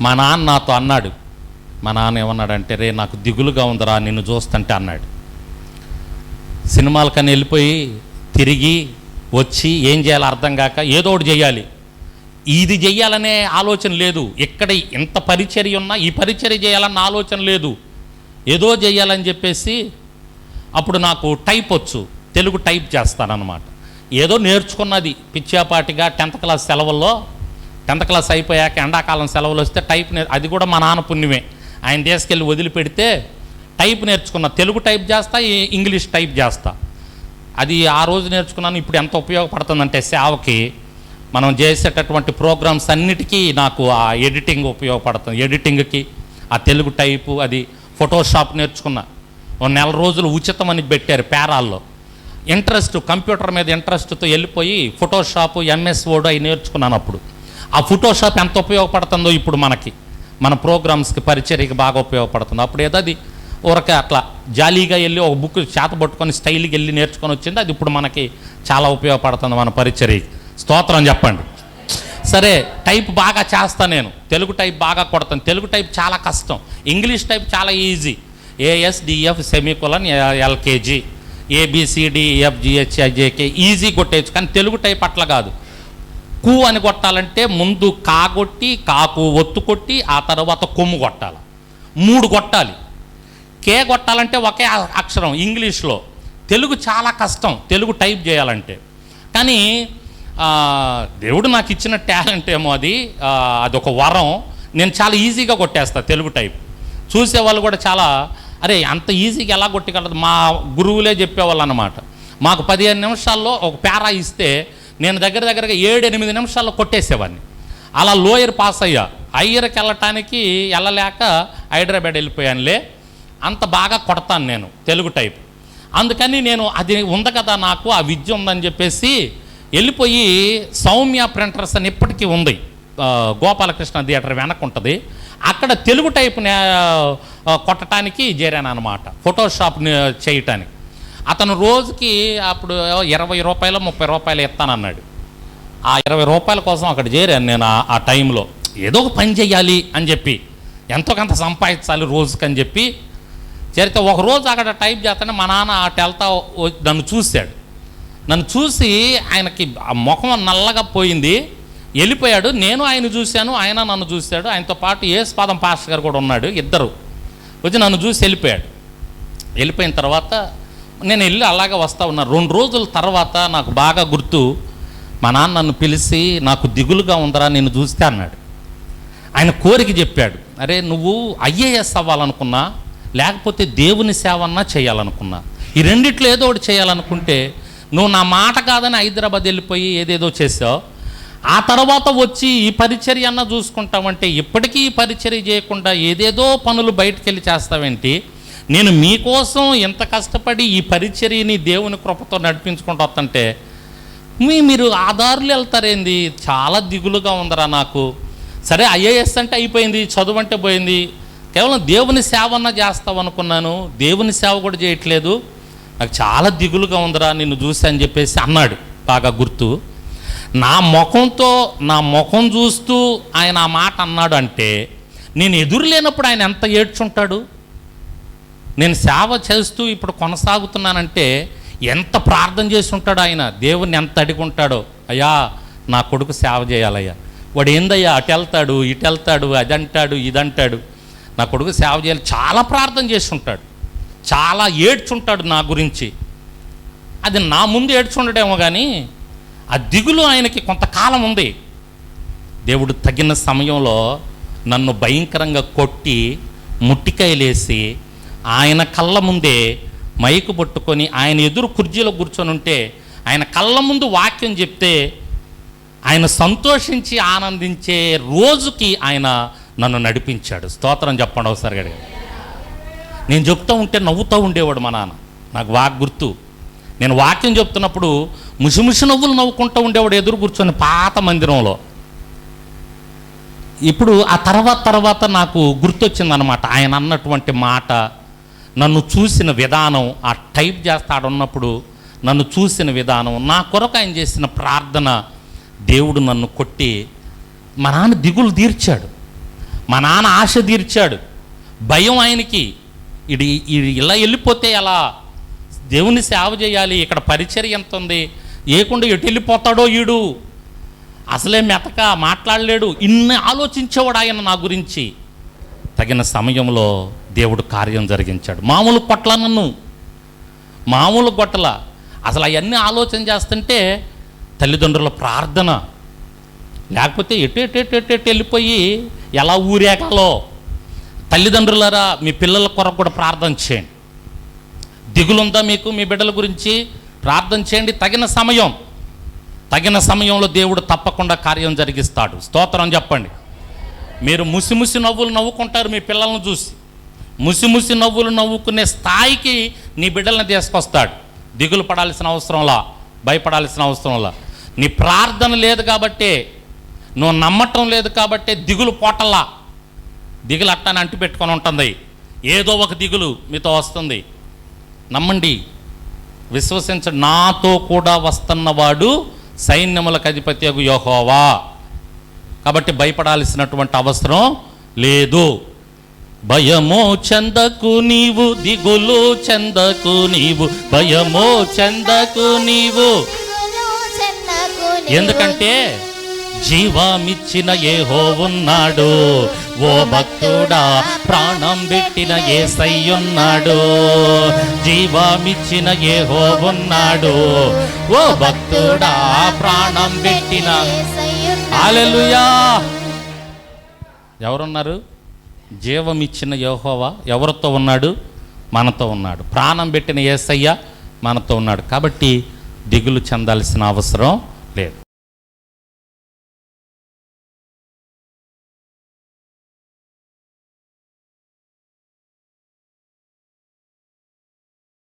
మా నాన్న నాతో అన్నాడు మా నాన్న ఏమన్నాడంటే రే నాకు దిగులుగా ఉందిరా నిన్ను చూస్తుంటే అన్నాడు. సినిమాలకని వెళ్ళిపోయి తిరిగి వచ్చి ఏం చేయాలో అర్థం కాక ఏదో ఒకటి చేయాలి. ఇది చెయ్యాలనే ఆలోచన లేదు. ఎక్కడ ఎంత పరిచర్య ఉన్నా ఈ పరిచర్య చేయాలన్న ఆలోచన లేదు. ఏదో చేయాలని చెప్పేసి అప్పుడు నాకు టైప్ వచ్చు. తెలుగు టైప్ చేస్తానన్నమాట. ఏదో నేర్చుకున్నది. పిచ్చాపాటిగా టెన్త్ క్లాస్ సెలవుల్లో టెన్త్ క్లాస్ అయిపోయాక ఎండాకాలం సెలవులు వస్తే టైప్ నేర్ అది కూడా మా నాన్న పుణ్యమే. ఆయన తీసుకెళ్ళి వదిలిపెడితే టైప్ నేర్చుకున్న. తెలుగు టైప్ చేస్తా ఈ- ఇంగ్లీష్ టైప్ చేస్తా. అది ఆ రోజు నేర్చుకున్నాను ఇప్పుడు ఎంత ఉపయోగపడుతుందంటే సేవకి మనం చేసేటటువంటి ప్రోగ్రామ్స్ అన్నిటికీ నాకు ఆ ఎడిటింగ్ ఉపయోగపడుతుంది. ఎడిటింగ్కి ఆ తెలుగు టైపు అది ఫోటోషాప్ నేర్చుకున్నా. ఒక నెల రోజులు ఉచితమని పెట్టారు పేరాల్లో. ఇంట్రెస్ట్ కంప్యూటర్ మీద ఇంట్రెస్ట్తో వెళ్ళిపోయి ఫోటోషాప్ ఎంఎస్ వర్డ్ అవి నేర్చుకున్నాను అప్పుడు. ఆ ఫోటోషాప్ ఎంత ఉపయోగపడుతుందో ఇప్పుడు మనకి. మన ప్రోగ్రామ్స్కి పరిచర్యకి బాగా ఉపయోగపడుతుంది. అప్పుడు ఏదో అది ఊరకే అట్లా జాలీగా వెళ్ళి ఒక బుక్ చేత పట్టుకొని స్టైల్కి వెళ్ళి నేర్చుకొని వచ్చింది. అది ఇప్పుడు మనకి చాలా ఉపయోగపడుతుంది మన పరిచర్యకి. స్తోత్రం చెప్పండి. సరే టైప్ బాగా చేస్తా నేను. తెలుగు టైప్ బాగా కొడతాను. తెలుగు టైప్ చాలా కష్టం. ఇంగ్లీష్ టైప్ చాలా easy. ASDF semicolon LKJ ABCDEFGHIJK easy కొట్టేయచ్చు. కానీ తెలుగు టైప్ అట్లా కాదు. కు అని కొట్టాలంటే ముందు కా కొట్టి కాకు ఒత్తు కొట్టి ఆ తర్వాత కొమ్ము కొట్టాలి. మూడు కొట్టాలి. కే కొట్టాలంటే ఒకే అక్షరం ఇంగ్లీష్లో. తెలుగు చాలా కష్టం. తెలుగు టైప్ చేయాలంటే. కానీ దేవుడు నాకు ఇచ్చిన టాలెంట్ ఏమో అది అదొక వరం. నేను చాలా ఈజీగా కొట్టేస్తా తెలుగు టైప్. చూసేవాళ్ళు కూడా చాలా అరే అంత ఈజీగా ఎలా కొట్టగలదు? మా గురువులే చెప్పేవాళ్ళు అనమాట మాకు పదిహేను నిమిషాల్లో ఒక పేరా ఇస్తే నేను దగ్గర దగ్గరగా ఏడు ఎనిమిది నిమిషాల్లో కొట్టేసేవాడిని. అలా లోయర్ పాస్ అయ్యా. హయ్యర్కి వెళ్ళటానికి వెళ్ళలేక హైదరాబాద్ వెళ్ళిపోయానులే. అంత బాగా కొడతాను నేను తెలుగు టైప్. అందుకని నేను అది ఉంది కదా నాకు ఆ విద్య ఉందని చెప్పేసి వెళ్ళిపోయి సౌమ్య ప్రింటర్స్ అని ఇప్పటికీ ఉంది. గోపాలకృష్ణ థియేటర్ వెనక ఉంటుంది. అక్కడ తెలుగు టైప్ కొట్టడానికి చేరాను అనమాట ఫోటోషాప్ చేయటానికి. అతను రోజుకి అప్పుడు ఇరవై రూపాయలు ముప్పై రూపాయలు ఇస్తానన్నాడు. ఆ ఇరవై రూపాయల కోసం అక్కడ చేరాను నేను ఆ- టైంలో. ఏదో ఒక పని చేయాలి అని చెప్పి ఎంతో కొంత సంపాదించాలి రోజుకి అని చెప్పి చేరితే ఒక రోజు అక్కడ టైప్ చేస్తానే మా నాన్న అటు వెళ్తా వ- నన్ను చూశాడు. నన్ను చూసి ఆయనకి ఆ ముఖం నల్లగా పోయింది. వెళ్ళిపోయాడు. నేను ఆయన చూశాను ఆయన నన్ను చూశాడు. ఆయనతో పాటు ఏసుపాదం పాస్టర్ గారు కూడా ఉన్నాడు ఇద్దరు. వచ్చి నన్ను చూసి వెళ్ళిపోయాడు. వెళ్ళిపోయిన తర్వాత నేను వెళ్ళి అలాగే వస్తూ ఉన్నా. రెండు రోజుల తర్వాత నాకు బాగా గుర్తు మా నాన్న నన్ను పిలిచి నాకు దిగులుగా ఉందరా నేను చూస్తే అన్నాడు. ఆయన కోరిక చెప్పాడు అరే నువ్వు ఐఏఎస్ అవ్వాలనుకున్నా లేకపోతే దేవుని సేవ అన్నా చేయాలనుకున్నా. ఈ రెండిట్లో ఏదో ఒకటి చేయాలనుకుంటే నువ్వు నా మాట కాదని హైదరాబాద్ వెళ్ళిపోయి ఏదేదో చేసావు. ఆ తర్వాత వచ్చి ఈ పరిచర్య అన్న చూసుకుంటావంటే ఇప్పటికీ ఈ పరిచర్య చేయకుండా ఏదేదో పనులు బయటకెళ్ళి చేస్తావేంటి? నేను మీకోసం ఎంత కష్టపడి ఈ పరిచర్యని దేవుని కృపతో నడిపించుకుంటూ వస్తుంటే మీ మీరు ఆధారులు వెళ్తారేంది? చాలా దిగులుగా ఉందరా నాకు. సరే ఐఏఎస్ అంటే అయిపోయింది చదువు అంటే పోయింది. కేవలం దేవుని సేవ అన్న చేస్తావు అనుకున్నాను దేవుని సేవ కూడా చేయట్లేదు. నాకు చాలా దిగులుగా ఉందిరా నిన్ను చూసి అని చెప్పేసి అన్నాడు. బాగా గుర్తు. నా ముఖంతో నా ముఖం చూస్తూ ఆయన ఆ మాట అన్నాడు అంటే నేను ఎదురు లేనప్పుడు ఆయన ఎంత ఏడ్చుంటాడు? నేను సేవ చేస్తూ ఇప్పుడు కొనసాగుతున్నానంటే ఎంత ప్రార్థన చేసి ఉంటాడు ఆయన? దేవుణ్ణి ఎంత అడిగుంటాడో అయ్యా నా కొడుకు సేవ చేయాలయ్యా. వాడు ఏందయ్యా? అటు వెళ్తాడు ఇటు వెళ్తాడు అది అంటాడు ఇది అంటాడు నా కొడుకు సేవ చేయాలి. చాలా ప్రార్థన చేసి ఉంటాడు. చాలా ఏడ్చుంటాడు నా గురించి. అది నా ముందు ఏడ్చుండడేమో కానీ ఆ దిగులు ఆయనకి కొంతకాలం ఉంది. దేవుడు తగిన సమయంలో నన్ను భయంకరంగా కొట్టి ముట్టికాయలేసి ఆయన కళ్ళ ముందే మైకు పట్టుకొని ఆయన ఎదురు కుర్చీలో కూర్చొని ఉంటే ఆయన కళ్ళ ముందు వాక్యం చెప్తే ఆయన సంతోషించి ఆనందించే రోజుకి ఆయన నన్ను నడిపించాడు. స్తోత్రం చెప్పండి ఒకసారి గడిగా. నేను చెప్తూ ఉంటే నవ్వుతూ ఉండేవాడు మా నాన్న. నాకు వాక్ గుర్తు. నేను వాక్యం చెప్తున్నప్పుడు ముసిముసి నవ్వులు నవ్వుకుంటూ ఉండేవాడు ఎదురు కూర్చొని పాత మందిరంలో. ఇప్పుడు ఆ తర్వాత తర్వాత నాకు గుర్తొచ్చిందనమాట ఆయన అన్నటువంటి మాట నన్ను చూసిన విధానం ఆ టైప్ చేస్తాడున్నప్పుడు నన్ను చూసిన విధానం నా కొరకు ఆయన చేసిన ప్రార్థన దేవుడు నన్ను కొట్టి మా నాన్న దిగులు తీర్చాడు. మా నాన్న ఆశ తీర్చాడు. భయం ఆయనకి. ఇది ఇది ఇలా వెళ్ళిపోతే ఎలా? దేవుని సేవ చేయాలి ఇక్కడ పరిచర్య ఎంత ఉంది? ఏకుండా ఎటు వెళ్ళిపోతాడో ఈడు? అసలే మెతక మాట్లాడలేడు. ఇన్ని ఆలోచించేవాడు ఆయన నా గురించి. తగిన సమయంలో దేవుడు కార్యం జరిగించాడు. మామూలు కొట్ల నన్ను. మామూలు గొట్టల అసలు అవన్నీ ఆలోచన చేస్తుంటే తల్లిదండ్రుల ప్రార్థన. లేకపోతే ఎటు ఎటు ఎటు ఎటు ఎటు వెళ్ళిపోయి ఎలా ఊరేగాలో. తల్లిదండ్రులారా మీ పిల్లల కొరకు కూడా ప్రార్థన చేయండి. దిగులుందా మీకు మీ బిడ్డల గురించి? ప్రార్థన చేయండి. తగిన సమయం. తగిన సమయంలో దేవుడు తప్పకుండా కార్యం జరిగిస్తాడు. స్తోత్రం చెప్పండి. మీరు ముసిముసి నవ్వులు నవ్వుకుంటారు మీ పిల్లలను చూసి. ముసిముసి నవ్వులు నవ్వుకునే స్థాయికి నీ బిడ్డలను తీసుకొస్తాడు. దిగులు పడాల్సిన అవసరంలా భయపడాల్సిన అవసరంలా. నీ ప్రార్థన లేదు కాబట్టే నువ్వు నమ్మటం లేదు కాబట్టే దిగులు పోటల్లా. దిగులు అట్టాని అంటిపెట్టుకొని ఉంటుంది. ఏదో ఒక దిగులు మీతో వస్తుంది. నమ్మండి విశ్వసించ నాతో కూడా వస్తున్నవాడు సైన్యములకు అధిపతి యోహోవా. కాబట్టి భయపడాల్సినటువంటి అవసరం లేదు. భయమో చెందకు నీవు దిగులు చెందకు నీవు భయమో చెందకు నీవు. ఎందుకంటే జీవామిచ్చిన ఏహో ఉన్నాడు. ఓ భక్తుడా ప్రాణం పెట్టిన ఉన్నాడు జీవామిచ్చిన ఏహో ఉన్నాడు. ఓ భక్తుడా ప్రాణం పెట్టిన హాలెలుయా. ఎవరున్నారు? జీవమిచ్చిన యెహోవా ఎవరితో ఉన్నాడు? మనతో ఉన్నాడు. ప్రాణం పెట్టిన ఏసయ్య మనతో ఉన్నాడు. కాబట్టి దిగులు చెందాల్సిన అవసరం లేదు.